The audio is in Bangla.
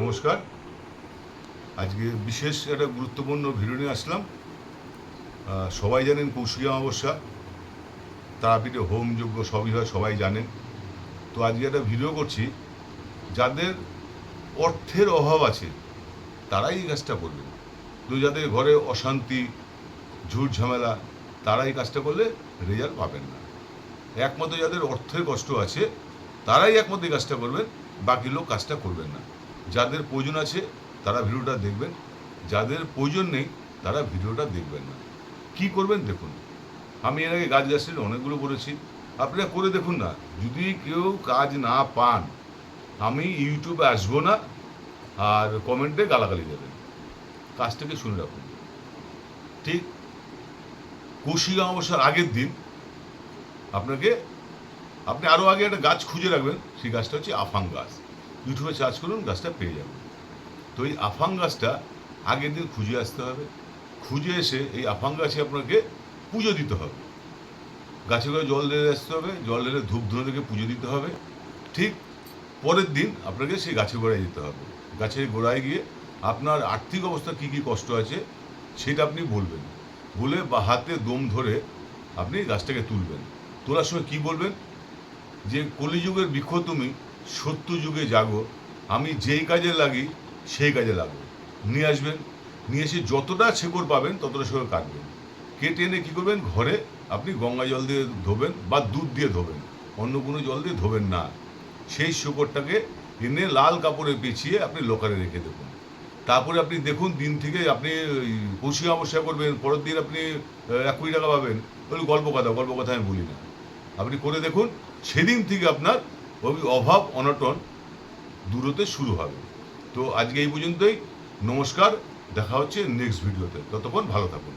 নমস্কার। আজকে বিশেষ একটা গুরুত্বপূর্ণ ভিডিও নিয়ে আসলাম। সবাই জানেন কৌশিকী অমাবস্যা। তারাপীঠে হোম যজ্ঞ সবই হয়, সবাই জানেন। তো আজকে একটা ভিডিও করছি, যাদের অর্থের অভাব আছে, তারাই এই কাজটা করবেন তো যাদের ঘরে অশান্তি, ঝুট ঝামেলা তারা এই কাজটা করলে রেজাল্ট পাবেন না। একমাত্র যাদের অর্থের কষ্ট আছে, তারাই একমাত্র এই কাজটা করবেন, বাকি লোক কাজটা করবেন না। যাদের প্রয়োজন আছে, তারা ভিডিওটা দেখবেন। যাদের প্রয়োজন নেই, তারা ভিডিওটা দেখবেন না। কি করবেন দেখুন। আমি এর আগে গাছ গাছের অনেকগুলো করেছি। আপনারা করে দেখুন না। যদি কেউ কাজ না পান, আমি ইউটিউবে আসব না, আর কমেন্টে গালাগালি দেবেন। কাজটাকে শুনে রাখুন। ঠিক কৌশিক অমাবস্যার আগের দিন আপনাকে, আপনি আরও আগে একটা গাছ খুঁজে রাখবেন। সেই গাছটা হচ্ছে আফাং গাছ। ইউটিউবে সার্চ করুন, গাছটা পেয়ে যাবেন। তো এই আফাং গাছটা আগের দিন খুঁজে আসতে হবে। খুঁজে এসে এই আফাং গাছে আপনাকে পুজো দিতে হবে। গাছে করে জল ঢেলে আসতে হবে, জল ঢেলে ধূপ ধুনো থেকে পুজো দিতে হবে। ঠিক পরের দিন আপনাকে সেই গাছের গোড়ায় যেতে হবে। গাছের গোড়ায় গিয়ে আপনার আর্থিক অবস্থা কী কী কষ্ট আছে সেটা আপনি বলবেন। বলে বা হাতে দম ধরে আপনি গাছটাকে তুলবেন। তোলার সময় কী বলবেন? যে কলিযুগের বৃক্ষ তুমি সত্য যুগে জাগো। আমি যেই কাজে লাগি, সেই কাজে লাগবো নিয়ে আসবেন। নিয়ে এসে যতটা শেকড় পাবেন, ততটা শেকড় কাটবেন। কেটে এনে কী করবেন? ঘরে আপনি গঙ্গা জল দিয়ে ধোবেন বা দুধ দিয়ে ধোবেন। অন্য কোনো জল দিয়ে ধোবেন না। সেই শুকরটাকে এনে লাল কাপড়ে পেঁচিয়ে আপনি লোকারে রেখে দেবেন। তারপরে আপনি দেখুন, দিন থেকে আপনি ওই পৌষি অমাবস্যা করবেন, পরের দিন আপনি এক কোটি টাকা পাবেন। ওই গল্প কথা গল্প কথা আমি বলি না। আপনি করে দেখুন, সেদিন থেকে আপনার অভাব অনটন দূরতে শুরু হবে। তো আজকে এই পর্যন্তই। নমস্কার। দেখা হচ্ছে নেক্সট ভিডিওতে ততক্ষণ ভালো থাকুন।